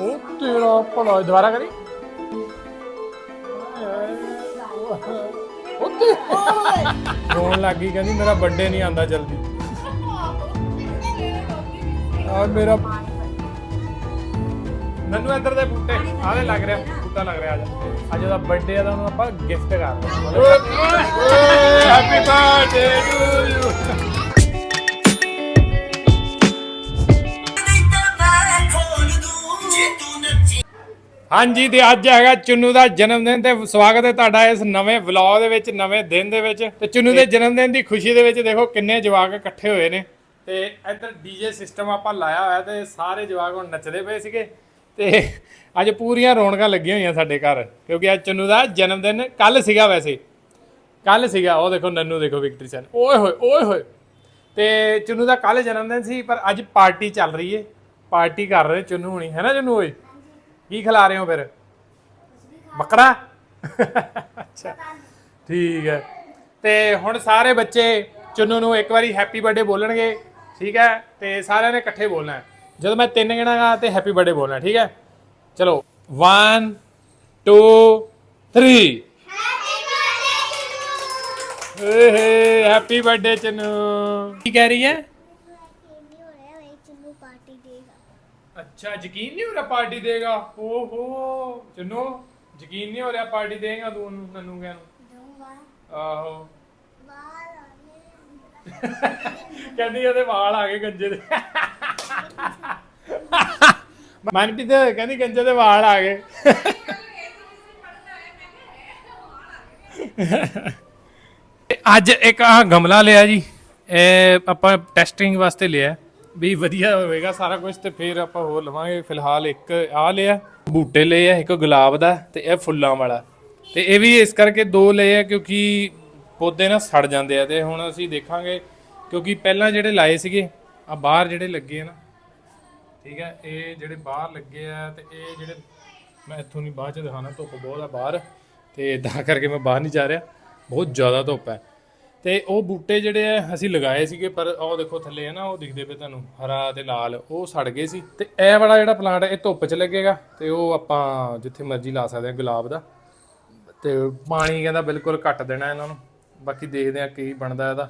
ਉਹ ਤੇਰਾ ਭਲਾ ਦੁਬਾਰਾ ਕਰੀ। ਉਹ ਤੇ ਰੋਣ ਲੱਗੀ ਕਹਿੰਦੀ ਮੇਰਾ ਬਰਥਡੇ ਨਹੀਂ ਆਂਦਾ ਜਲਦੀ। ਆ ਮੇਰਾ ਨੰਨੂ ਇੱਧਰ ਦੇ ਬੂਟੇ ਆਲੇ ਲੱਗ ਰਿਹਾ ਬੂਟਾ ਲੱਗ ਰਿਹਾ ਅੱਜ। ਅੱਜ ਉਹਦਾ ਬਰਥਡੇ ਆ ਤਾਂ ਉਹਨੂੰ ਆਪਾਂ ਗਿਫਟ ਕਰਦੇ ਹੈਪੀ ਬਰਥਡੇ ਟੂ ਯੂ ਹਾਂਜੀ ਤੇ ਅੱਜ ਹੈਗਾ ਚੁੰਨੂ ਦਾ ਜਨਮ ਦਿਨ ਤੇ ਸਵਾਗਤ ਹੈ ਤੁਹਾਡਾ ਇਸ ਨਵੇਂ ਵਲੌਗ ਦੇ ਵਿੱਚ ਨਵੇਂ ਦਿਨ ਦੇ ਵਿੱਚ। ਤੇ ਚੁੰਨੂ ਦੇ ਜਨਮ ਦਿਨ ਦੀ ਖੁਸ਼ੀ ਦੇ ਵਿੱਚ ਦੇਖੋ ਕਿੰਨੇ ਜਵਾਕ ਇਕੱਠੇ ਹੋਏ ਨੇ। ਤੇ ਇੱਧਰ ਡੀਜੇ ਸਿਸਟਮ ਆਪਾਂ ਲਾਇਆ ਹੋਇਆ ਤੇ ਸਾਰੇ ਜਵਾਕ ਹੁਣ ਨੱਚਦੇ ਪਏ ਸੀਗੇ। ਤੇ ਅੱਜ ਪੂਰੀਆਂ ਰੌਣਕਾਂ ਲੱਗੀਆਂ ਹੋਈਆਂ ਸਾਡੇ ਘਰ ਕਿਉਂਕਿ ਅੱਜ ਚੁੰਨੂ ਦਾ ਜਨਮ ਦਿਨ ਕੱਲ ਸੀਗਾ ਵੈਸੇ। ਕੱਲ ਸੀਗਾ ਉਹ ਦੇਖੋ ਨੰਨੂ ਦੇਖੋ ਵਿਕਟਰੀ ਸਨ। ਓਏ ਹੋਏ ਓਏ ਹੋਏ। ਤੇ ਚੁੰਨੂ ਦਾ ਕੱਲ ਜਨਮ ਦਿਨ ਸੀ ਪਰ ਅੱਜ ਪਾਰਟੀ ਚੱਲ ਰਹੀ ਏ। ਪਾਰਟੀ ਕਰ ਰਹੇ ਚੁੰਨੂ ਹੁਣੀ। ਹੈ ਨਾ ਚੁੰਨੂ ਓਏ? ਕੀ ਖਿਲਾ ਰਹੇ ਹੋ ਫਿਰ? ਬੱਕਰਾ? ਅੱਛਾ। ਠੀਕ ਹੈ। ਤੇ ਹੁਣ ਸਾਰੇ ਬੱਚੇ ਚੁੰਨੂ ਨੂੰ ਇੱਕ ਵਾਰੀ ਹੈਪੀ ਬਰਥਡੇ ਬੋਲਣਗੇ ਠੀਕ ਹੈ? ਤੇ ਸਾਰਿਆਂ ਨੇ ਇਕੱਠੇ ਬੋਲਣਾ ਹੈ। ਜਦੋਂ ਮੈਂ ਤਿੰਨ ਗਿਣਾਂਗਾ ਤੇ ਹੈਪੀ ਬਰਥਡੇ ਬੋਲਣਾ ਠੀਕ ਹੈ? ਚਲੋ। 1 2 3 ਏ ਹੈਪੀ ਬਰਥਡੇ ਚੰਨੂ। ਕੀ ਕਹਿ ਰਹੀ ਹੈ ਨਹੀਂ ਹੋ ਰਿਹਾ ਵੇ ਚੰਨੂ ਪਾਰਟੀ ਦੇਗਾ ਅੱਛਾ ਯਕੀਨ ਨਹੀਂ ਹੋ ਰਿਹਾ ਪਾਰਟੀ ਦੇਗਾ? ਓਹੋ ਚੰਨੂ ਯਕੀਨ ਨਹੀਂ ਹੋ ਰਿਹਾ ਪਾਰਟੀ ਦੇਗਾ ਤੂੰ ਉਹਨੂੰ ਨੰਨੂ ਕਹਿ ਨੂੰ ਦੂੰਗਾ ਆਹੋ। ਬਾਹਰ ਕਹਿੰਦੀ ਉਹਦੇ ਵਾਲ ਆ ਗਏ ਗੰਜੇ ਦੇ। ਮਨਪ੍ਰੀਤ ਕਹਿੰਦੀ ਗੰਜੇ ਦੇ ਵਾਲ ਆ ਗਏ। ਅੱਜ ਇੱਕ ਆ ਗਮਲਾ ਲਿਆ ਜੀ। ਇਹ ਆਪਾਂ ਟੈਸਟਿੰਗ ਵਾਸਤੇ ਲਿਆ। ਵੀ ਵਧੀਆ ਹੋਵੇਗਾ ਸਾਰਾ ਕੁਝ ਤੇ ਫਿਰ ਆਪਾਂ ਹੋਰ ਲਵਾਂਗੇ। ਫਿਲਹਾਲ ਇੱਕ ਆ ਲਿਆ ਬੂਟੇ ਲਏ ਆ, ਇੱਕ ਗੁਲਾਬ ਦਾ ਤੇ ਇਹ ਫੁੱਲਾਂ ਵਾਲਾ। ਤੇ ਇਹ ਵੀ ਇਸ ਕਰਕੇ ਦੋ ਲਏ ਆ ਕਿਉਂਕਿ ਪੌਦੇ ਨਾ ਸੜ ਜਾਂਦੇ ਆ ਤੇ ਹੁਣ ਅਸੀਂ ਦੇਖਾਂਗੇ ਕਿਉਂਕਿ ਪਹਿਲਾਂ ਜਿਹੜੇ ਲਾਏ ਸੀਗੇ ਆ ਬਾਹਰ ਜਿਹੜੇ ਲੱਗੇ ਆ ਨਾ, ਠੀਕ ਹੈ ਇਹ ਜਿਹੜੇ ਬਾਹਰ ਲੱਗੇ ਆ ਤੇ ਇਹ ਜਿਹੜੇ ਮੈਂ ਇੱਥੋਂ ਨਹੀਂ ਬਾਅਦ ਚ ਦਿਖਾਣਾ ਧੁੱਪ ਬਹੁਤ ਆ ਬਾਹਰ ਤੇ ਇਦਾਂ ਕਰਕੇ ਮੈਂ ਬਾਹਰ ਨਹੀਂ ਜਾ ਰਿਹਾ। ਬਹੁਤ ਜ਼ਿਆਦਾ ਧੁੱਪ ਹੈ ਤੇ ਉਹ ਬੂਟੇ ਜਿਹੜੇ ਆ ਅਸੀਂ ਲਗਾਏ ਸੀਗੇ, ਪਰ ਉਹ ਦੇਖੋ ਥੱਲੇ ਹੈ ਨਾ, ਉਹ ਦਿਖਦੇ ਪਏ ਤੁਹਾਨੂੰ, ਹਰਾ ਤੇ ਲਾਲ, ਉਹ ਸੜ ਗਏ ਸੀ। ਤੇ ਇਹ ਵਾਲਾ ਜਿਹੜਾ ਪਲਾਂਟ ਇਹ ਧੁੱਪ 'ਚ ਲੱਗੇਗਾ, ਤੇ ਉਹ ਆਪਾਂ ਜਿੱਥੇ ਮਰਜ਼ੀ ਲਾ ਸਕਦੇ ਹਾਂ, ਗੁਲਾਬ ਦਾ। ਤੇ ਪਾਣੀ ਕਹਿੰਦਾ ਬਿਲਕੁਲ ਘੱਟ ਦੇਣਾ ਇਹਨਾਂ ਨੂੰ। ਬਾਕੀ ਦੇਖਦੇ ਆ ਕੀ ਬਣਦਾ ਇਹਦਾ।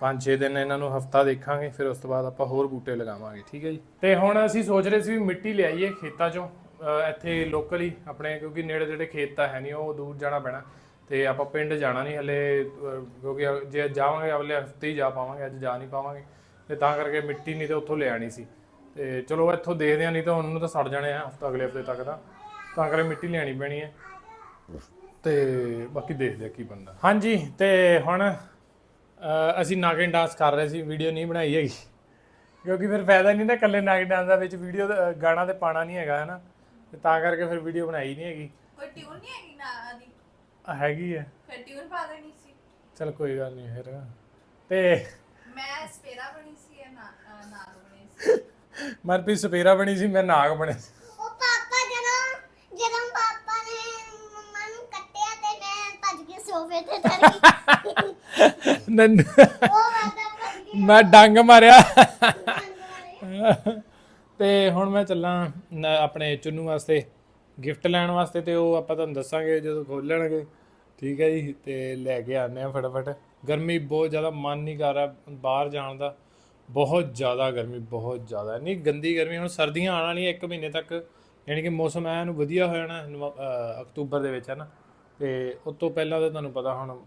5-6 ਦਿਨ ਇਹਨਾਂ ਨੂੰ ਹਫਤਾ ਦੇਖਾਂਗੇ, ਫਿਰ ਉਸ ਤੋਂ ਬਾਅਦ ਆਪਾਂ ਹੋਰ ਬੂਟੇ ਲਗਾਵਾਂਗੇ, ਠੀਕ ਹੈ ਜੀ? ਤੇ ਹੁਣ ਅਸੀਂ ਸੋਚ ਰਹੇ ਸੀ ਵੀ ਮਿੱਟੀ ਲਿਆਈਏ ਖੇਤਾਂ 'ਚੋਂ ਇੱਥੇ ਲੋਕਲ ਹੀ ਆਪਣੇ, ਕਿਉਂਕਿ ਨੇੜੇ ਜਿਹੜੇ ਖੇਤ ਤਾਂ ਹੈ ਨਹੀਂ, ਉਹ ਦੂਰ ਜਾਣਾ ਪੈਣਾ। ਤੇ ਆਪਾਂ ਪਿੰਡ ਜਾਣਾ ਨਹੀਂ ਹਲੇ ਕਿਉਂਕਿ ਜੇ ਜਾਵਾਂਗੇ ਅਗਲੇ ਹਫ਼ਤੇ ਹੀ ਜਾ ਪਾਵਾਂਗੇ, ਅੱਜ ਜਾ ਨਹੀਂ ਪਾਵਾਂਗੇ। ਤੇ ਤਾਂ ਕਰਕੇ ਮਿੱਟੀ ਨਹੀਂ ਤੇ ਉੱਥੋਂ ਲੈ ਆਣੀ ਸੀ। ਤੇ ਚਲੋ ਇੱਥੋਂ ਦੇਖਦੇ ਆ ਨਹੀਂ ਤਾਂ ਉਹਨੂੰ ਤਾਂ ਸੜ ਜਾਣੇ ਆ ਹਫਤਾ ਅਗਲੇ ਹਫ਼ਤੇ ਤੱਕ ਦਾ ਤਾਂ ਕਰਕੇ ਮਿੱਟੀ ਲਿਆਣੀ ਪੈਣੀ ਹੈ। ਤੇ ਬਾਕੀ ਦੇਖਦੇ ਆ ਕੀ ਬਣਦਾ। ਹਾਂਜੀ, ਤੇ ਹੁਣ ਅਸੀਂ ਨਾਗਿਨ ਡਾਂਸ ਕਰ ਰਹੇ ਸੀ ਵੀਡੀਓ ਨਹੀਂ ਬਣਾਈ ਹੈਗੀ। ਕਿਉਂਕਿ ਫਿਰ ਫਾਇਦਾ ਨਹੀਂ ਨਾ ਇਕੱਲੇ ਨਾਗਿਨ ਡਾਂਸ ਦਾ ਵਿੱਚ ਵੀਡੀਓ ਗਾਣਾ ਤੇ ਪਾਣਾ ਨਹੀਂ ਹੈਗਾ, ਹਨਾ। ਤੇ ਤਾਂ ਕਰਕੇ ਫਿਰ ਵੀਡੀਓ ਬਣਾਈ ਨਹੀਂ ਹੈਗੀ। ਕੋਈ ਟਿਊਨ ਨਹੀਂ ਹੈਗੀ ਨਾ ਦੀ? ਹੈਗੀ ਹੈ। ਫਿਰ ਟਿਊਨ ਪਾ ਦੇਣੀ ਸੀ। ਚਲ ਕੋਈ ਗੱਲ ਨਹੀਂ ਫਿਰ। ਤੇ ਮੈਂ ਸਪੇਰਾ ਬਣੀ ਸੀ ਨਾ ਅਹ ਨਾਗ ਬਣੀ ਸੀ। ਮਨਪ੍ਰੀਤ ਸਪੇਰਾ ਬਣੀ ਸੀ ਮੈਂ ਨਾਗ ਬਣਿਆ ਸੀ। ਉਹ ਪਾਪਾ ਜਦੋਂ ਜਦੋਂ ਪਾਪਾ ਨੇ ਮੰਮਾ ਨੂੰ ਕੱਟਿਆ ਤੇ ਮੈਂ ਭੱਜ ਕੇ ਸੋਫੇ ਤੇ ਚੜ ਗਈ। ਨੰਨ ਉਹ ਵਾਦਾ ਭੱਜ ਕੇ ਮੈਂ ਡੰਗ ਮਾਰਿਆ। ਤੇ ਹੁਣ ਮੈਂ ਚੱਲਾਂ ਨ- ਆਪਣੇ ਚੁੰਨੂ ਵਾਸਤੇ। ਗਿਫਟ ਲੈਣ ਵਾਸਤੇ ਤੇ ਉਹ ਆਪਾਂ ਤੁਹਾਨੂੰ ਦੱਸਾਂਗੇ ਜਦੋਂ ਖੋਲਣਗੇ। ਠੀਕ ਹੈ ਜੀ, ਤੇ ਲੈ ਕੇ ਆਨੇ ਆ ਫਟਾਫਟ। ਗਰਮੀ ਬਹੁਤ ਜ਼ਿਆਦਾ, ਮਨ ਨਹੀਂ ਕਰ ਰਿਹਾ ਬਾਹਰ ਜਾਣ ਦਾ। ਬਹੁਤ ਜ਼ਿਆਦਾ ਗਰਮੀ, ਬਹੁਤ ਜ਼ਿਆਦਾ। ਨਹੀਂ ਗੰਦੀ ਗਰਮੀ, ਹੁਣ ਸਰਦੀਆਂ ਆਉਣ ਵਾਲੀਆਂ ਇੱਕ ਮਹੀਨੇ ਤੱਕ, ਯਾਨੀ ਕਿ ਮੌਸਮ ਐਨ ਵਧੀਆ ਹੋ ਜਾਣਾ ਅਕਤੂਬਰ ਦੇ ਵਿੱਚ, ਹੈ ਨਾ? ਤੇ ਉਸ ਤੋਂ ਪਹਿਲਾਂ ਤਾਂ ਤੁਹਾਨੂੰ ਪਤਾ ਹੁਣ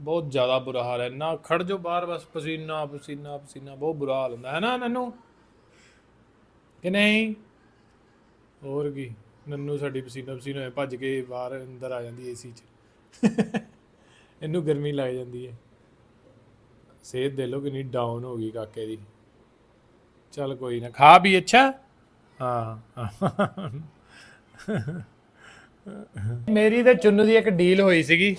ਬਹੁਤ ਜ਼ਿਆਦਾ ਬੁਰਾ ਹਾਲ ਹੈ। ਨਾ ਖੜ ਜੋ ਬਾਹਰ, ਬਸ ਪਸੀਨਾ ਪਸੀਨਾ ਪਸੀਨਾ, ਬਹੁਤ ਬੁਰਾ ਹਾਲ ਹੁੰਦਾ। ਹੈ ਨਾ, ਨੰਨੂ? ਕਿ ਨਹੀਂ? ਹੋਰ ਕੀ? ਨੰਨੂ ਸਾਡੀ ਪਸੀਨਾ ਪਸੀਨਾ ਹੋਏ, ਭੱਜ ਕੇ ਬਾਹਰ ਅੰਦਰ ਆ ਜਾਂਦੀ ਏਸੀ 'ਚ। ਇਹਨੂੰ ਗਰਮੀ ਲੱਗ ਜਾਂਦੀ ਹੈ ਸਿਹਤ ਦੇ ਲੋ ਕਿੰਨੀ ਡਾਊਨ ਹੋ ਗਈ ਕਾਕੇ ਦੀ। ਚੱਲ ਕੋਈ ਨਾ, ਖਾ ਵੀ ਅੱਛਾ? ਹਾਂ ਮੇਰੀ ਤੇ ਚੁੰਨੂ ਦੀ ਇੱਕ ਡੀਲ ਹੋਈ ਸੀਗੀ।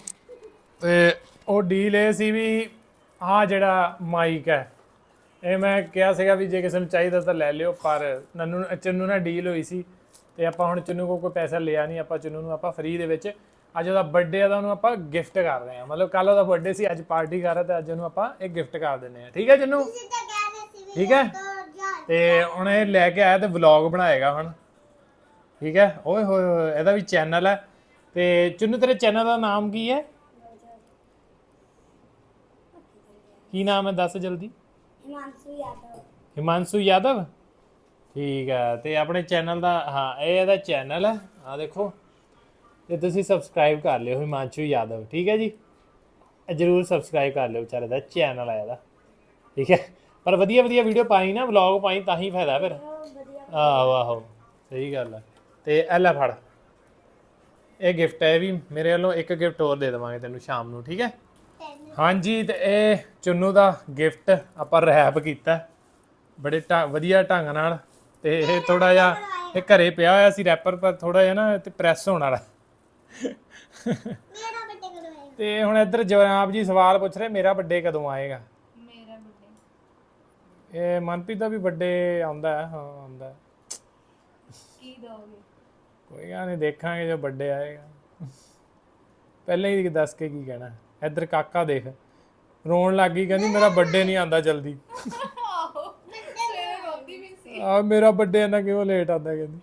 ਤੇ ਉਹ ਡੀਲ ਇਹ ਸੀ ਵੀ ਆਹ ਜਿਹੜਾ ਮਾਈਕ ਹੈ, ਇਹ ਮੈਂ ਕਿਹਾ ਸੀਗਾ ਵੀ ਜੇ ਕਿਸੇ ਨੂੰ ਚਾਹੀਦਾ ਤਾਂ ਲੈ ਲਿਓ, ਪਰ ਨੰਨੂ, ਚੰਨੂ ਨਾਲ ਡੀਲ ਹੋਈ ਸੀ। ਤੇ ਆਪਾਂ ਹੁਣ ਚੰਨੂ ਕੋਲ ਕੋਈ ਪੈਸਾ ਲਿਆ ਨਹੀਂ ਆਪਾਂ ਚੰਨੂ ਨੂੰ ਆਪਾਂ ਫ੍ਰੀ ਦੇ ਵਿੱਚ ਅੱਜ ਉਹਦਾ ਬਰਥਡੇ ਆ ਤਾਂ ਉਹਨੂੰ ਆਪਾਂ ਗਿਫਟ ਕਰ ਰਹੇ ਹਾਂ ਮਤਲਬ ਕੱਲ ਉਹਦਾ ਬਰਥਡੇ ਸੀ ਅੱਜ ਪਾਰਟੀ ਕਰ ਰਿਹਾ ਤੇ ਅੱਜ ਉਹਨੂੰ ਆਪਾਂ ਇਹ ਗਿਫਟ ਕਰ ਦਿੰਦੇ ਆ। ਠੀਕ ਹੈ ਚੰਨੂ? ਠੀਕ ਹੈ? ਤੇ ਹੁਣ ਇਹ ਲੈ ਕੇ ਆਇਆ ਤੇ ਵਲੌਗ ਬਣਾਏਗਾ ਹੁਣ। ਠੀਕ ਹੈ? ਓਏ ਹੋਏ ਹੋਏ ਇਹਦਾ ਵੀ ਚੈਨਲ ਹੈ। ਤੇ ਚੁੰਨੂ ਤੇਰੇ ਚੈਨਲ ਦਾ ਨਾਮ ਕੀ ਹੈ? ਕੀ ਨਾਮ ਹੈ? ਦੱਸ ਜਲਦੀ। ਹਿਮਾਂਸ਼ੂ ਯਾਦਵ। ਹਿਮਾਂਸ਼ੂ ਯਾਦਵ? ਠੀਕ ਹੈ ਤੇ ਆਪਣੇ ਚੈਨਲ ਦਾ, ਹਾਂ, ਇਹ ਇਹਦਾ ਚੈਨਲ ਹੈ ਆ ਦੇਖੋ। ਤੇ ਤੁਸੀਂ ਸਬਸਕ੍ਰਾਈਬ ਕਰ ਲਿਓ ਹਿਮਾਂਸ਼ੂ ਯਾਦਵ, ਠੀਕ ਹੈ ਜੀ? ਜਰੂਰ ਸਬਸਕ੍ਰਾਈਬ ਕਰ ਲਿਓ ਵਿਚਾਰੇ ਦਾ ਚੈਨਲ ਹੈ ਇਹਦਾ। ਠੀਕ ਹੈ ਪਰ ਵਧੀਆ ਵਧੀਆ ਵੀਡੀਓ ਪਾਈ ਨਾ ਵਲੌਗ ਪਾਈ, ਤਾਂ ਹੀ ਫਾਇਦਾ ਫਿਰ। ਆਹੋ ਆਹੋ, ਸਹੀ ਗੱਲ ਹੈ ਤੇ ਇਹ ਲੈ ਫੜ। ਇਹ ਗਿਫਟ ਹੈ ਇਹ ਵੀ ਮੇਰੇ ਵੱਲੋਂ ਇੱਕ ਗਿਫਟ ਹੋਰ ਦੇ ਦੇਵਾਂਗੇ ਤੈਨੂੰ ਸ਼ਾਮ ਨੂੰ, ਠੀਕ ਹੈ ਹਾਂਜੀ, ਤੇ ਇਹ ਚੁੰਨੂ ਦਾ ਗਿਫਟ ਆਪਾਂ ਰੈਪ ਕੀਤਾ। ਬੜੇ ਢੰ- ਵਧੀਆ ਢੰਗ ਨਾਲ ਤੇ ਇਹ ਥੋੜਾ ਜਿਹਾ ਇਹ ਘਰੇ ਪਿਆ ਹੋਇਆ ਸੀ ਰੈਪਰ ਪਰ ਥੋੜਾ ਜਿਹਾ ਨਾ ਤੇ ਪ੍ਰੈਸ ਹੋਣ ਵਾਲਾ। ਮੇਰਾ ਬੱਡੇ ਕਦੋਂ ਆਏਗਾ? ਤੇ ਹੁਣ ਇੱਧਰ ਜਨਾਬ ਜੀ ਸਵਾਲ ਪੁੱਛ ਰਹੇ ਮੇਰਾ ਬਰਥਡੇ ਕਦੋਂ ਆਏਗਾ? ਮੇਰਾ ਬਰਥਡੇ ਇਹ ਮਨਪ੍ਰੀਤ ਦਾ ਵੀ ਬਰਥਡੇ ਆਉਂਦਾ ਹੈ ਹਾਂ ਆਉਂਦਾ। ਹੈ। ਕੀ ਦੋਗੇ? ਕੋਈ ਗੱਲ ਨਹੀਂ ਦੇਖਾਂਗੇ ਜਦੋਂ ਬਰਥਡੇ ਆਏਗਾ। ਪਹਿਲਾਂ ਹੀ ਦੱਸ ਕੇ ਕੀ ਕਹਿਣਾ। ਇੱਧਰ ਕਾਕਾ ਦੇਖ ਰੋਣ ਲੱਗ ਗਈ ਕਹਿੰਦੀ ਮੇਰਾ ਬਰਥਡੇ ਨਹੀਂ ਆਉਂਦਾ ਜਲਦੀ ਆਹੋ ਸਵੇਰੇ ਰੋਂਦੀ ਵੀ ਸੀ ਆ ਮੇਰਾ ਬਰਥਡੇ ਇੰਨਾ ਕਿਉਂ ਲੇਟ ਆਉਂਦਾ ਕਹਿੰਦੀ।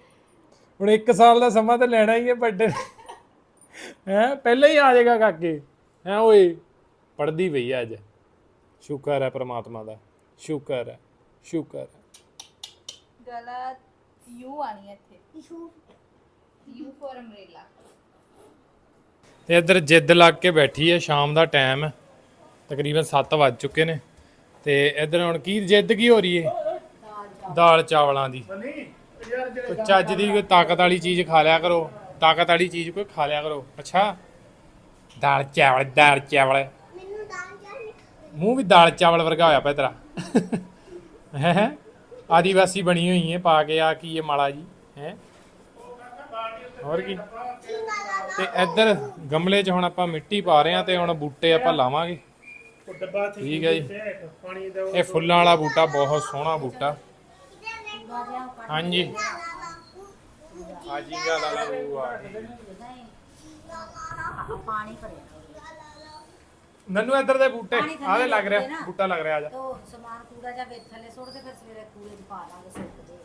ਹੁਣ 1 ਸਾਲ ਦਾ ਸਮਾਂ ਤਾਂ ਲੈਣਾ ਹੀ ਹੈ ਬਰਥਡੇ ਹੈ ਪਹਿਲਾਂ ਹੀ ਆ ਜਾਏਗਾ ਕਾਕੇ। ਹੈ ਓਏ ਪੜਦੀ ਪਈ ਆ ਅੱਜ। ਸ਼ੁਕਰ ਹੈ ਪ੍ਰਮਾਤਮਾ ਦਾ। ਸ਼ੁਕਰ ਹੈ ਸ਼ੁਕਰ ਹੈ। ਗਲਤ ਯੂ ਆਣੀ ਹੈ ਇੱਥੇ। Ishu you for umbrella. ਤੇ ਇੱਧਰ ਜਿੱਦ ਲੱਗ ਕੇ ਬੈਠੀ ਹੈ ਸ਼ਾਮ ਦਾ ਟਾਈਮ ਹੈ। ਤਕਰੀਬਨ 7 ਵੱਜ ਚੁੱਕੇ ਨੇ। ਤੇ ਇੱਧਰ ਹੁਣ ਕੀ ਜਿੱਦ ਕੀ ਹੋ ਰਹੀ ਹੈ? ਦਾਲ ਚਾਵਲਾਂ ਦੀ। ਕੋਈ ਚੱਜ ਦੀ ਕੋਈ ਤਾਕਤ ਵਾਲੀ ਚੀਜ਼ ਖਾ ਲਿਆ ਕਰੋ। ਤਾਕਤ ਵਾਲੀ ਚੀਜ਼ ਕੋਈ ਖਾ ਲਿਆ ਕਰੋ। ਅੱਛਾ? ਦਾਲ ਚਾਵਲ ਦਾਲ ਚਾਵਲ। ਮੈਨੂੰ ਦਾਲ ਚਾਹੀ ਮੂੰਹ ਵੀ ਦਾਲ ਚਾਵਲ ਵਰਗਾ ਹੋਇਆ ਪਿਆ ਤੇਰਾ। ਹੈ ਆਦੀਵਾਸੀ ਬਣੀ ਹੋਈ ਹੈ ਪਾ ਕੇ ਆ ਕੀ ਇਹ ਮਾਲਾ ਜੀ ਹੈ? ਹੋਰ ਕੀ? ਤੇ ਇੱਧਰ ਗਮਲੇ 'ਚ ਹੁਣ ਆਪਾਂ ਮਿੱਟੀ ਪਾ ਰਹੇ ਹਾਂ ਤੇ ਹੁਣ ਬੂਟੇ ਆਪਾਂ ਲਾਵਾਂਗੇ। ਠੀਕ ਹੈ ਜੀ। ਇਹ ਫੁੱਲਾਂ ਵਾਲਾ ਬੂਟਾ ਬਹੁਤ ਸੋਹਣਾ ਬੂਟਾ। ਹਾਂਜੀ। ਆਜੀ ਗਾ ਲਾ ਲਾ ਆ ਪਾਣੀ ਭਰਿਆ ਨੰਨੂ ਇੱਧਰ ਦੇ ਬੂਟੇ ਆਦੇ ਲੱਗ ਰਿਹਾ ਬੂਟਾ ਲੱਗ ਰਿਹਾ ਆ ਜਾ ਤੋ ਸਮਾਨ ਕੂੜਾ ਜਾਂ ਵੇਚ ਥੱਲੇ ਸੁੱਟ ਦੇ ਫਿਰ ਸਵੇਰੇ ਕੂੜੇ 'ਚ ਪਾ ਦਾਂਗੇ ਸੁੱਕ ਜੇ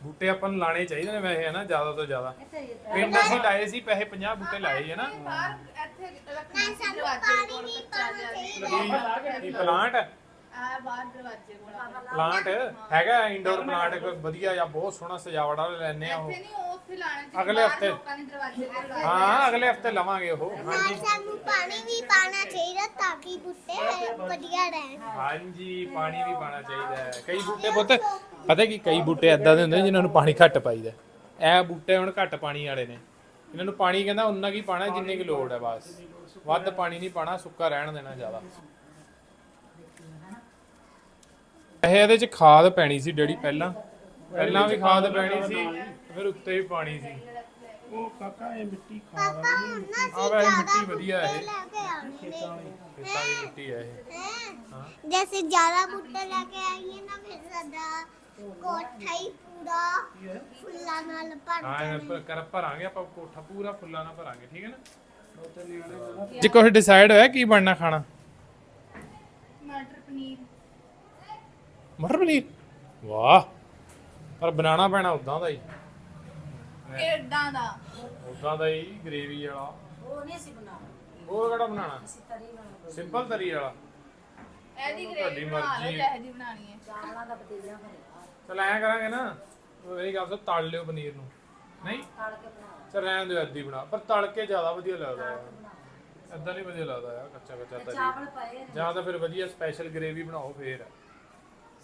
ਬੂਟੇ ਆਪਾਂ ਨੂੰ ਲਾਣੇ ਚਾਹੀਦੇ ਨੇ ਵੈਸੇ ਹਨਾ ਜ਼ਿਆਦਾ ਤੋਂ ਜ਼ਿਆਦਾ। ਹੀ ਪਿੰਡ ਅਸੀਂ ਲਾਏ ਸੀ ਪੈਸੇ 50 ਬੂਟੇ ਲਾਏ ਸੀ ਹਨਾ। ਬਾਹਰ ਇੱਥੇ ਰੱਖਣਾ ਸੀ ਦਰਵਾਜ਼ੇ ਕੋਲ ਕੱਚਾ ਜਿਹਾ ਪਲਾਂਟ ਆ ਬਾਹਰ ਦਰਵਾਜ਼ੇ ਕੋਲ ਪਲਾਂਟ ਹੈਗਾ ਇੰਡੋਰ ਪਲਾਂਟ ਇੱਕ ਵਧੀਆ ਜਾਂ ਬਹੁਤ ਸੋਹਣਾ ਸਜਾਵਟ ਵਾਲਾ ਲੈਣੇ ਆ ਉਹ। ਇੱਥੇ ਨਹੀਂ ਉਹ ਉੱਥੇ ਲਾਣੇ ਸੀ ਅਗਲੇ ਬਾਹਰ ਹਫ਼ਤੇ। ਲੋਕਾਂ ਨੇ ਦਰਵਾਜ਼ੇ ਕੋਲ ਲਾਏ ਹਾਂ ਅਗਲੇ ਹਫ਼ਤੇ ਲਵਾਂਗੇ ਉਹ ਹਾਂਜੀ। ਸਾਨੂੰ ਪਾਣੀ ਵੀ ਪਾਣਾ ਚਾਹੀਦਾ ਤਾਂ ਕਿ ਬੁੱਟੇ ਵਧੀਆ ਰਹਿਣ। ਹਾਂਜੀ ਪਾਣੀ ਵੀ ਪਾਣਾ ਚਾਹੀਦਾ ਹੈ। ਕਈ ਬੂਟੇ ਪੁੱਤ ਪਤਾ ਕੀ ਕਈ ਬੂਟੇ ਐਦਾਂ ਦੇ ਹੁੰਦੇ ਨੇ ਜਿਨ੍ਹਾਂ ਨੂੰ ਪਾਣੀ ਘੱਟ ਪਾਈਦਾ ਇਹ ਬੂਟੇ ਹੁਣ ਘੱਟ ਪਾਣੀ ਵਾਲੇ ਨੇ। ਇਹਨਾਂ ਨੂੰ ਪਾਣੀ ਕਹਿੰਦਾ ਉਨਾ ਕੀ ਪਾਣਾ ਜਿੰਨੇ ਕੀ ਲੋੜ ਹੈ ਬਸ। ਵੱਧ ਪਾਣੀ ਨਹੀਂ ਪਾਣਾ ਸੁੱਕਾ ਰਹਿਣ ਦੇਣਾ ਜ਼ਿਆਦਾ। ਇਹ ਇਹਦੇ ਚ ਖਾਦ ਪੈਣੀ ਸੀ ਡੈਡੀ ਪਹਿਲਾਂ। ਪਹਿਲਾਂ ਵੀ ਖਾਦ ਪੈਣੀ ਸੀ ਫਿਰ ਉੱਤੇ ਵੀ ਪਾਣੀ ਸੀ। ਪਾਪਾ ਹੁਣ ਨਾ ਆ ਵੈਸੇ ਮਿੱਟੀ ਵਧੀਆ ਹੈ ਆਉਣੇ ਨੇ। ਖੇਤਾਂ ਦੀ ਮਿੱਟੀ ਹੈ ਇਹ। ਹੈਂ? ਜੈਸੇ ਜ਼ਿਆਦਾ ਬੁੱਟੇ ਲੈ ਕੇ ਆਈਏ ਨਾ ਫਿਰ ਸਾਡਾ ਕੋਠਾ ਹੀ ਪੂਰਾ ਫੁੱਲਾਂ ਨਾਲ ਭਰ ਹਾਂ ਇਹ ਪਰ ਕਰ ਭਰਾਂਗੇ ਆਪਾਂ ਕੋਠਾ ਪੂਰਾ ਫੁੱਲਾਂ ਨਾਲ ਭਰਾਂਗੇ ਠੀਕ ਹੈ ਨਾ? ਜੇ ਕੁਝ ਡਿਸਾਈਡ ਹੋਇਆ ਕੀ ਬਣਨਾ ਖਾਣਾ? ਮਟਰ ਪਨੀਰ। ਮਟਰ ਪਨੀਰ ਵਾਹ ਪਰ ਬਣਾਉਣਾ ਪੈਣਾ ਉਦਾਂ ਦਾ ਹੀ। ਏਦਾਂ ਦਾ? ਉਦਾਂ ਦਾ ਹੀ ਗ੍ਰੇਵੀ ਵਾਲਾ। ਉਹ ਨਹੀਂ ਅਸੀਂ ਬਣਾਉਣਾ। ਉਹ ਕਿਹੜਾ ਬਣਾਉਣਾ? ਅਸੀਂ ਤਰੀ ਬਣਾਉਣਾ। ਸਿੰਪਲ ਤਰੀ ਵਾਲਾ। ਇਹਦੀ ਤੁਹਾਡੀ ਗ੍ਰੇਵੀ ਬਣਾ ਲਓ ਮਰਜ਼ੀ। ਬਣਾਣੀ ਹੈ। ਚਾਵਲਾਂ ਦਾ ਪਤੀਲਾ ਭਰਿਆ ਚਲ ਐਂ ਕਰਾਂਗੇ ਨਾ ਉਹ ਮੇਰੀ ਗੱਲ ਸੁਣ ਤਲ ਲਿਓ ਪਨੀਰ ਨੂੰ। ਨਹੀਂ? ਤਲ ਕੇ ਬਣਾਉਣਾ ਚਲ ਰਹਿਣ ਦਿਓ ਅੱਧੀ ਬਣਾ। ਪਰ ਤਲ ਕੇ ਜ਼ਿਆਦਾ ਵਧੀਆ ਲੱਗਦਾ ਹੈ ਏਦਾਂ ਨਹੀਂ ਵਧੀਆ ਲੱਗਦਾ ਯਾਰ ਕੱਚਾ ਕੱਚਾ ਤਰੀ। ਚਾਵਲ ਪਏ ਨੇ। ਜਾਂ ਤਾਂ ਫਿਰ ਵਧੀਆ ਸਪੈਸ਼ਲ ਗ੍ਰੇਵੀ ਬਣਾਓ ਫੇਰ।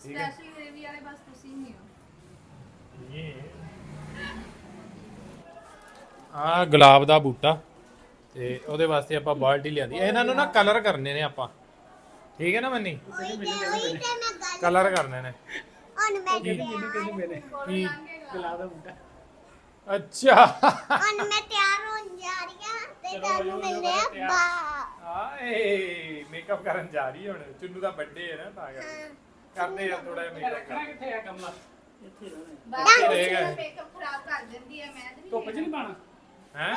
ਸਪੈਸ਼ਲ ਗ੍ਰੇਵੀ ਵਾਲੇ ਬਸ ਤੁਸੀਂ ਹੀ ਹੋ। ਆ ਗੁਲਾਬ ਦਾ ਬੂਟਾ ਤੇ ਉਹਦੇ ਵਾਸਤੇ ਆਪਾਂ ਬਾਲਟੀ ਲਿਆਂਦੀ। ਇਹਨਾਂ ਨੂੰ ਨਾ ਕਲਰ ਕਰਨੇ ਨੇ ਆਪਾਂ। ਠੀਕ ਹੈ ਨਾ ਮੰਨੀ? ਮੈਂ ਕਲਰ ਕਰਨੇ ਨੇ। ਹੁਣ ਮੈਂ ਕੀ? ਲੰਘੇਗਾ ਅੱਛਾ। ਹੁਣ ਮੈਂ ਤਿਆਰ ਹੋਣ ਜਾ ਰਹੀ ਹਾਂ ਤੇ ਤੁਹਾਨੂੰ ਮਿਲਦੇ ਆ ਬਾ ਆਏ ਮੇਕਅਪ ਕਰਨ ਜਾ ਰਹੀ ਹੁਣ। ਚੁੰਨੂ ਦਾ ਬਰਥਡੇ ਹੈ ਨਾ ਤਾਂ ਕਰਕੇ। ਕਰਦੇ ਆ ਥੋੜਾ ਜਿਹਾ ਮੇਕਅਪ ਕਿੱਥੇ ਆ। ਕਮਲਾ ਬਾਕੀ ਰਹੇਗਾ। ਮੇਕਅਪ ਖਰਾਬ ਕਰ ਦਿੰਦੀ ਹੈ ਮੈਂ ਤੇ ਧੁੱਪ 'ਚ ਨਹੀਂ ਪਾਣਾ ਹੈ?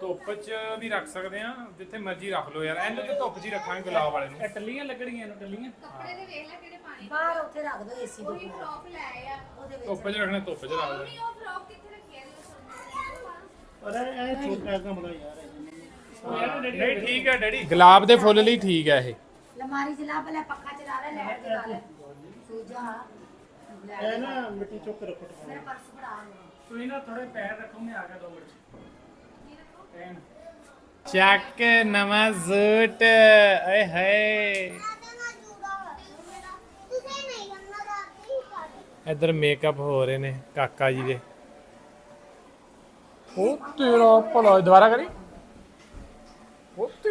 ਧੁੱਪ 'ਚ ਵੀ ਰੱਖ ਸਕਦੇ ਆ ਜਿੱਥੇ ਮਰਜ਼ੀ ਰੱਖ ਲਓ ਯਾਰ ਇਹਨੂੰ ਤੇ ਧੁੱਪ 'ਚ ਹੀ ਰੱਖਾਂਗੇ ਗੁਲਾਬ ਵਾਲੇ ਨੂੰ। ਇਹ ਟੱਲੀਆਂ ਲੱਗਣਗੀਆਂ ਇਹਨੂੰ ਟੱਲੀਆਂ। ਕੱਪੜੇ ਦੇ ਵੇਖ ਲੈ ਕਿਹੜੇ ਪਾਣੀ ਬਾਹਰ ਉੱਥੇ ਰੱਖ ਦੋ ਏਸੀ ਦੇ ਉਹੀ ਫਰੋਕ ਲੈ ਆ। ਉਹਦੇ ਵਿੱਚ। ਧੁੱਪ 'ਚ ਰੱਖਣਾ ਧੁੱਪ 'ਚ ਰੱਖ ਉਹ ਲਓ ਨਹੀਂ ਉਹ ਫਰੋਕ ਦੀ ਨਹੀਂ ਠੀਕ ਹੈ ਡੈਡੀ। ਗੁਲਾਬ ਦੇ ਫੁੱਲ ਲਈ ਠੀਕ ਹੈ ਇਹ। ਲਮਾਰੀ ਚਲਾ ਪਹਿਲੇ ਪੱਖਾ ਚਲਾ ਲੈ ਲੈਟ ਚਲਾ ਲੈ। ਸੂਜਾ ਇਹ ਨਾ ਮਿੱਟੀ ਚੁੱਕ ਕੇ ਰੱਖੋ ਮੇਰਾ ਪਰਸ ਫੜਾ ਤੁਸੀਂ ਨਾ ਥੋੜੇ ਪੈਰ ਰੱਖੋ ਮੈਂ ਆ ਗਿਆ ਦੋ ਮਿੰਟ ਚੱਕ ਨਵਾਂ ਸੂਟ। ਏ ਹਾਏ। ਇੱਧਰ ਮੇਕਅਪ ਹੋ ਰਹੇ ਨੇ ਕਾਕਾ ਜੀ ਦੇ। ਉਹ ਤੇਰਾ ਭਲਾ ਦੁਬਾਰਾ ਕਰੀ। ਉਹ ਤੇ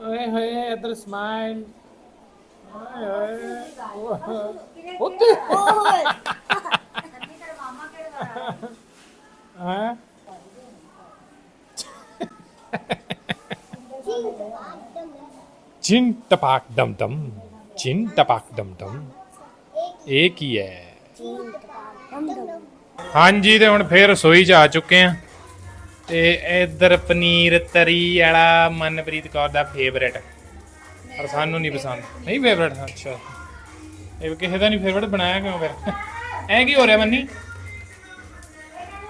ਓਏ ਹੋਏ ਇੱਧਰ ਸਮਾਈਲ ਓਏ ਹੋਏ ਉੱਤੇ ਕੰਨੀ ਤੇਰਾ ਮਾਮਾ ਕਿਹੜਾ ਵਾਲਾ ਹਾਂ चिन टपाक डम डम चिन टपाक डम डम ਇਹ ਕੀ ਹੈ ਹਾਂਜੀ ਤੇ ਹੁਣ ਫੇਰ ਰਸੋਈ 'ਚ ਆ ਚੁੱਕੇ ਆ ਤੇ ਇਧਰ ਪਨੀਰ ਤਰੀ ਵਾਲਾ ਮਨਪ੍ਰੀਤ ਕੌਰ ਦਾ ਫੇਵਰੇਟ ਪਰ ਸਾਨੂੰ ਨਹੀਂ ਪਸੰਦ। ਨਹੀਂ ਫੇਵਰੇਟ ਅੱਛਾ। ਇਹ ਕਿਸੇ ਦਾ ਨਹੀਂ ਫੇਵਰੇਟ ਬਣਾਇਆ ਕਿਉਂ ਫਿਰ? ਐ ਕੀ ਹੋ ਰਿਹਾ ਮੰਨੀ?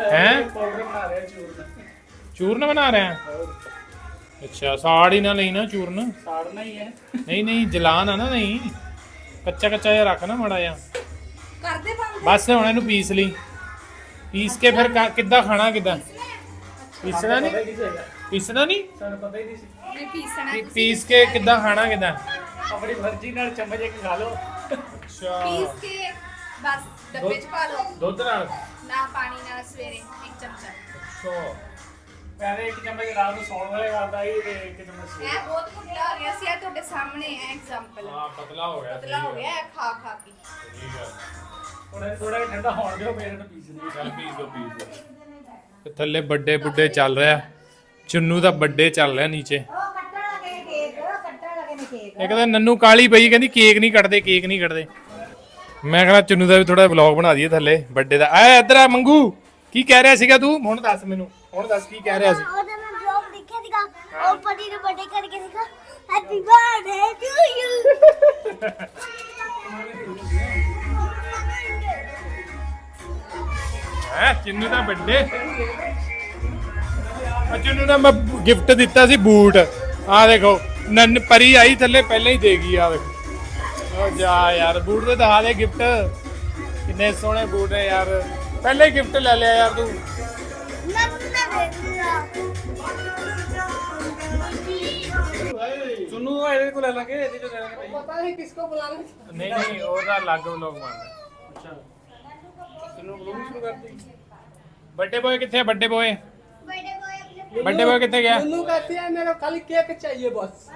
ਹੈ? ਪਾਊਡਰ ਬਣਾ ਰਿਹਾ। ਚੂਰਨ ਅੱਛਾ ਸਾੜ ਹੀ ਨਾ ਲਈ ਨਾ ਚੂਰਨ। ਸਾੜਨਾ ਹੀ ਹੈ। ਨਹੀਂ ਨਹੀਂ ਜਲਾ ਨਾ ਨਾ ਨਹੀਂ। ਕੱਚਾ ਕੱਚਾ ਜਿਹਾ ਰੱਖ ਨਾ ਮੜਾ ਜਿਹਾ। ਕਰਦੇ ਬਸ ਹੁਣ ਇਹਨੂੰ ਪੀਸ ਲਈ। ਪੀਸ ਕੇ ਫਿਰ ਕਿੱਦਾਂ ਖਾਣਾ ਕਿੱਦਾਂ? ਪੀਸਣਾ ਨਹੀਂ? ਪੀਸਣਾ ਨਹੀਂ? ਸਾਨੂੰ ਪਤਾ ਹੀ ਨਹੀਂ ਸੀ। ਨਹੀਂ ਪੀਸਣਾ ਪੀਸ ਕੇ ਕਿੱਦਾਂ ਖਾਣਾ ਕਿੱਦਾਂ? ਆਪਣੀ ਮਰਜ਼ੀ ਨਾਲ ਚਮਚ ਇੱਕ ਖਾ ਲਓ। ਪੀਸ ਕੇ ਬਸ ਡੱਬੇ ਚ ਪਾ ਲਓ। ਦੁੱਧ ਨਾਲ? ਨਾ ਪਾਣੀ ਨਾਲ ਸਵੇਰੇ ਇੱਕ ਚਮਚਾ। ਅੱਛਾ। ਪਹਿਲੇ ਇੱਕ ਚਮਚ ਰਾਤ ਨੂੰ ਸੌਣ ਵੇਲੇ ਖਾਦਾ ਸੀ ਤੇ ਇੱਕ ਚਮਚ ਸਵੇਰੇ। ਇਹ ਬਹੁਤ ਮੁੱਢਾ ਹੋ ਗਿਆ ਸੀ ਇਹ ਤੁਹਾਡੇ ਸਾਹਮਣੇ ਹੈ ਐਗਜ਼ਾਮਪਲ ਹਾਂ ਪਤਲਾ ਹੋ ਗਿਆ ਪਤਲਾ ਹੋ ਗਿਆ ਖਾ ਖਾ ਕੇ। ਠੀਕ ਹੈ ਹੁਣ ਥੋੜਾ ਠੰਡਾ ਹੋਣ ਦਿਓ ਮੇਰੇ ਨੂੰ ਪੀਸ ਦੇ ਚੱਲ ਪੀਸ ਦੋ ਪੀਸ ਦੋ ਤੇ ਥੱਲੇ ਵੱਡੇ ਬੁੱਢੇ ਚੱਲ ਰਿਹਾ। ਚੁੰਨੂ ਦਾ ਵੱਡੇ ਚੱਲ ਰਿਹਾ ਨੀਚੇ। ਉਹ ਕੱਟਣ ਲੱਗੇ ਨੇ ਕੇਕ ਉਹ ਕੱਟਣ ਲੱਗੇ ਨੇ ਕੇਕ। ਇੱਕ ਤਾਂ ਨੰਨੂ ਕਾਲੀ ਪਈ ਕਹਿੰਦੀ ਕੇਕ ਨਹੀਂ ਕੱਟਦੇ ਕੇਕ ਨਹੀਂ ਕੱਟਦੇ। ਮੈਂ ਕਹਿੰਦਾ ਚੁੰਨੂ ਦਾ ਵੀ ਥੋੜਾ ਵਲੌਗ ਬਣਾ ਦਈਏ ਥੱਲੇ ਵੱਡੇ ਦਾ। ਆ ਇੱਧਰ ਆ ਮੰਗੂ ਕੀ ਕਹਿ ਰਿਹਾ ਸੀਗਾ ਤੂੰ? ਹੁਣ ਦੱਸ ਮੈਨੂੰ ਹੁਣ ਦੱਸ ਕੀ ਕਹਿ ਰਿਹਾ ਸੀ? ਉਹਦਾ ਮੈਂ ਬਲੌਗ ਦੇਖਿਆ ਸੀਗਾ ਉਹ ਪਤੀ ਨੂੰ ਬਰਥਡੇ ਕਰਕੇ ਸੀਗਾ ਹੈਪੀ ਬਰਥਡੇ ਟੂ ਯੂ ਹੈ ਚੁੰਨੂ ਦਾ ਵੱਡੇ ਆ ਚੁੰਨੂ ਦਾ ਮੈਂ ਗਿਫਟ ਦਿੱਤਾ ਸੀ ਬੂਟ। ਆ ਦੇਖੋ ਨੰਨ ਪਰੀ ਆਈ ਥੱਲੇ ਪਹਿਲਾਂ ਹੀ ਦੇ ਗਈ ਆ ਦੇਖੋ ਓ ਜਾ ਯਾਰ ਬੂਟ ਤੇ ਦਿਖਾ ਦੇ ਗਿਫਟ ਕਿੰਨੇ ਸੋਹਣੇ ਬੂਟ ਹੈ ਯਾਰ। ਪਹਿਲਾਂ ਹੀ ਗਿਫਟ ਲੈ ਲਿਆ ਯਾਰ ਤੂੰ। ਨੰਨਾ ਦੇ ਦਿਆ ਸੁਣੋ ਇਹਦੇ ਕੋਲ ਲੈ ਲਾਂਗੇ ਇਹਦੇ ਚੋਂ ਲੈ ਲਾਂਗੇ। ਪਤਾ ਨਹੀਂ ਕਿਸ ਕੋ ਬੁਲਾਣਾ ਨਹੀਂ ਨਹੀਂ ਉਹਦਾ ਅਲੱਗ ਵਲੌਗ ਬਣਦਾ। ਅੱਛਾ। बड़े बॉय कितने गया नुनू कहती है मेरे को खाली केक चाहिए बस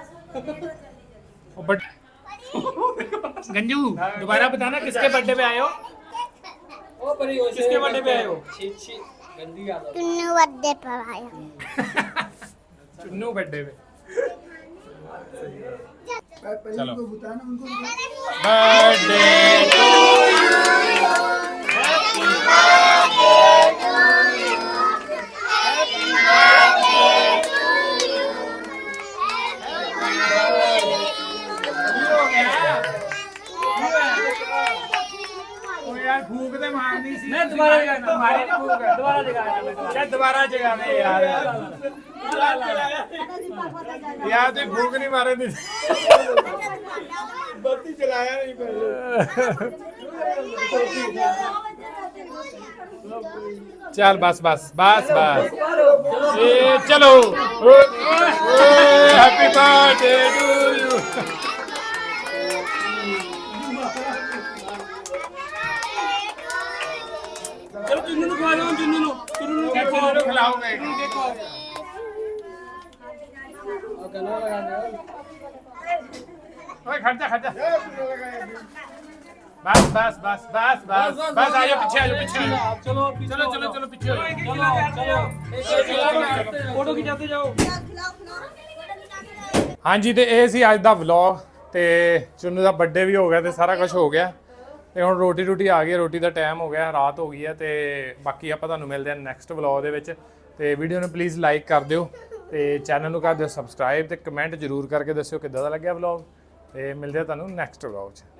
गंजू दोबारा बताना किसके बर्थडे पे आए हो ओ बड़ी हो किसके बर्थडे पे आए हो छी छी गंदी याद चुन्नू बर्थडे पर आया चुन्नू बर्थडे पे चलो बताना उनको बर्थडे टू यू ਫੂਕ ਤੇ ਮਾਰਨੀ ਸੀ ਮੈਂ ਦੁਬਾਰਾ ਜਗਾਣਾ ਮਾਰੇ ਨਹੀਂ ਫੂਕ ਦੁਬਾਰਾ ਜਗਾਣਾ ਮੈਂ। ਦੁਬਾਰਾ ਜਗਾਣਾ ਯਾਰ। ਯਾਰ ਤੇ ਫੂਕ ਨਹੀਂ ਮਾਰੇ ਨਹੀਂ ਬੱਤੀ ਚਲਾਇਆ ਨਹੀਂ ਪਹਿਲੇ ਚੱਲ ਬਸ ਬਸ ਬਸ ਬਸ। ਇਹ ਚਲੋ। ਹੈਪੀ ਬਰਥਡੇ ਟੂ ਯੂ ਚਲੋ ਚੁੰਨੂ ਨੂੰ ਖਵਾ ਦਿਓ ਚੁੰਨੂ ਨੂੰ। ਚੁੰਨੂ ਨੂੰ ਖਵਾ ਦਿਓ ਖਿਲਾਓਗੇ। ਦੇਖੋ। ਓਏ ਖੜ ਜਾ ਖੜ ਜਾ। ਬਸ ਬਸ ਬਸ ਬਸ ਬਸ। ਬਸ ਆ ਜਾ ਪਿੱਛੇ ਆ ਜਾ ਪਿੱਛੇ। ਚਲੋ ਚਲੋ ਚਲੋ ਚਲੋ ਪਿੱਛੇ ਹੋ ਇੱਕ ਕਿਲਾ ਬੈਠ ਜਾਓ ਇੱਕ ਕਿਲਾ ਫੋਟੋ ਖਿਚਾਤੇ ਜਾਓ। ਹਾਂਜੀ ਤੇ ਇਹ ਸੀ ਅੱਜ ਦਾ ਵਲੌਗ ਤੇ ਚੁੰਨੂ ਦਾ ਬਰਥਡੇ ਵੀ ਹੋ ਗਿਆ ਤੇ ਸਾਰਾ ਕੁਝ ਹੋ ਗਿਆ। ਤੇ ਹੁਣ ਰੋਟੀ ਰੋਟੀ ਆ ਗਈ ਰੋਟੀ ਦਾ ਟਾਈਮ ਹੋ ਗਿਆ ਰਾਤ ਹੋ ਗਈ ਹੈ ਤੇ ਬਾਕੀ ਆਪਾਂ ਤੁਹਾਨੂੰ ਮਿਲਦੇ ਹਾਂ ਨੈਕਸਟ ਵਲੌਗ ਦੇ ਵਿੱਚ। ਤੇ ਵੀਡੀਓ ਨੂੰ ਪਲੀਜ਼ ਲਾਈਕ ਕਰ ਦਿਓ ਤੇ ਚੈਨਲ ਨੂੰ ਕਰ ਦਿਓ ਸਬਸਕ੍ਰਾਈਬ ਤੇ ਕਮੈਂਟ ਜ਼ਰੂਰ ਕਰਕੇ ਦੱਸਿਓ ਕਿੱਦਾਂ ਦਾ ਲੱਗਿਆ ਵਲੌਗ ਤੇ ਮਿਲਦੇ ਆ ਤੁਹਾਨੂੰ ਨੈਕਸਟ ਵਲੌਗ 'ਚ।